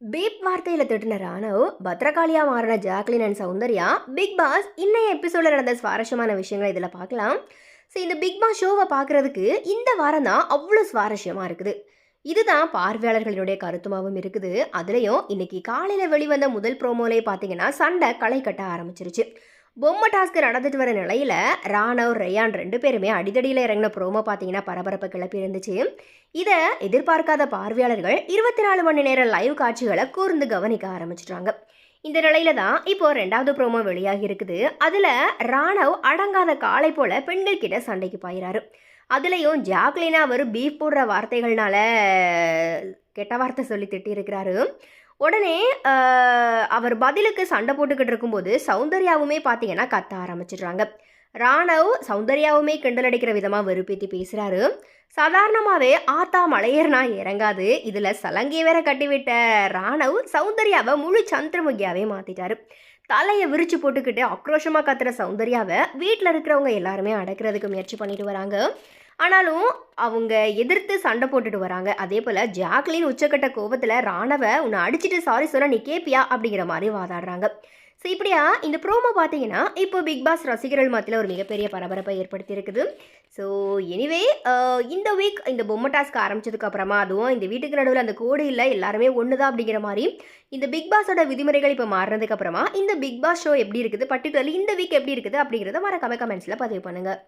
Beep வார்த்தையில் திட்டின ராணவ் பத்ரகாளியா மாறின Jacqueline and Soundarya Bigg Boss இன்னைய எபிசோடில் நடந்த சுவாரஸ்யமான விஷயங்களை இதில் பார்க்கலாம். ஸோ இந்த பிக் பாஸ் ஷோவை பார்க்கறதுக்கு இந்த வாரம் தான் அவ்வளோ சுவாரஸ்யமாக இருக்குது. இதுதான் பார்வையாளர்களுடைய கருத்துமாவும் இருக்குது. அதுலேயும் இன்னைக்கு காலையில் வெளிவந்த முதல் ப்ரோமோலே பார்த்தீங்கன்னா சண்டை களை கட்ட ஆரம்பிச்சிருச்சு. பொம்மை டாஸ்க் நடந்துட்டு வர நிலையில் ராணவ் ரயான் ரெண்டு பேருமே அடிதடியில் இறங்கின ப்ரோமோ பார்த்தீங்கன்னா பரபரப்பு கிளப்பி இருந்துச்சு. இதை எதிர்பார்க்காத பார்வையாளர்கள் இருபத்தி நாலு மணி நேரம் லைவ் காட்சிகளை கூர்ந்து கவனிக்க ஆரம்பிச்சிட்டாங்க. இந்த நிலையில தான் இப்போ ரெண்டாவது ப்ரோமோ வெளியாகி இருக்குது. அதில் ராணவ் அடங்காத காலை போல பெண்கள் கிட்ட சண்டைக்கு பாயிறாரு. அதுலேயும் ஜாக்லினா அவர் பீஃப் போடுற வார்த்தைகள்னால கெட்ட வார்த்தை சொல்லி திட்டியிருக்கிறாரு. உடனே அவர் பதிலுக்கு சண்டை போட்டுக்கிட்டு இருக்கும்போது சௌந்தர்யாவுமே பார்த்தீங்கன்னா கத்த ஆரம்பிச்சிடுறாங்க. ராணவ் சௌந்தர்யாவுமே கிண்டல் அடிக்கிற விதமாக வெறுப்பேற்றி பேசுகிறாரு சாதாரணமாகவே ஆத்தா மலையேறினா இறங்காது. இதில் சலங்கை வேற கட்டிவிட்ட ராணவ் சௌந்தர்யாவை முழு சந்திரமுகியாவே மாற்றிட்டாரு தலையை விரிச்சு போட்டுக்கிட்டு ஆக்ரோஷமாக கத்துற சௌந்தர்யாவை வீட்டில் இருக்கிறவங்க எல்லாருமே அடக்கிறதுக்கு முயற்சி பண்ணிட்டு வராங்க. ஆனாலும் அவங்க எதிர்த்து சண்டை போட்டுட்டு வராங்க. அதே போல் ஜாக்லின் உச்சக்கட்ட கோபத்தில் ராணவ உன்னை அடிச்சிட்டு சாரி சொன்னா நீ கேப்பியா? அப்படிங்கிற மாதிரி வாதாடுறாங்க. ஸோ இப்படியா இந்த ப்ரோமோ பார்த்தீங்கன்னா இப்போ பிக் பாஸ் ரசிகர்கள் மத்தியில் ஒரு மிகப்பெரிய பரபரப்பை ஏற்படுத்தியிருக்குது. ஸோ எனிவே இந்த வீக் இந்த பொம்மை டாஸ்க் ஆரம்பிச்சதுக்கு அப்புறமா அதுவும் இந்த வீட்டுக்கு நடுவில் அந்த கோடு இல்லை எல்லாருமே ஒன்று தான் அப்படிங்கிற மாதிரி இந்த பிக் பாஸோட விதிமுறைகள் இப்போ மாறினதுக்கு அப்புறமா இந்த பிக் பாஸ் ஷோ எப்படி இருக்குது? பர்டிகுலர்லி இந்த வீக் எப்படி இருக்குது? அப்படிங்கிறத மறக்காம கமெண்ட்ஸில் பதிவு பண்ணுங்கள்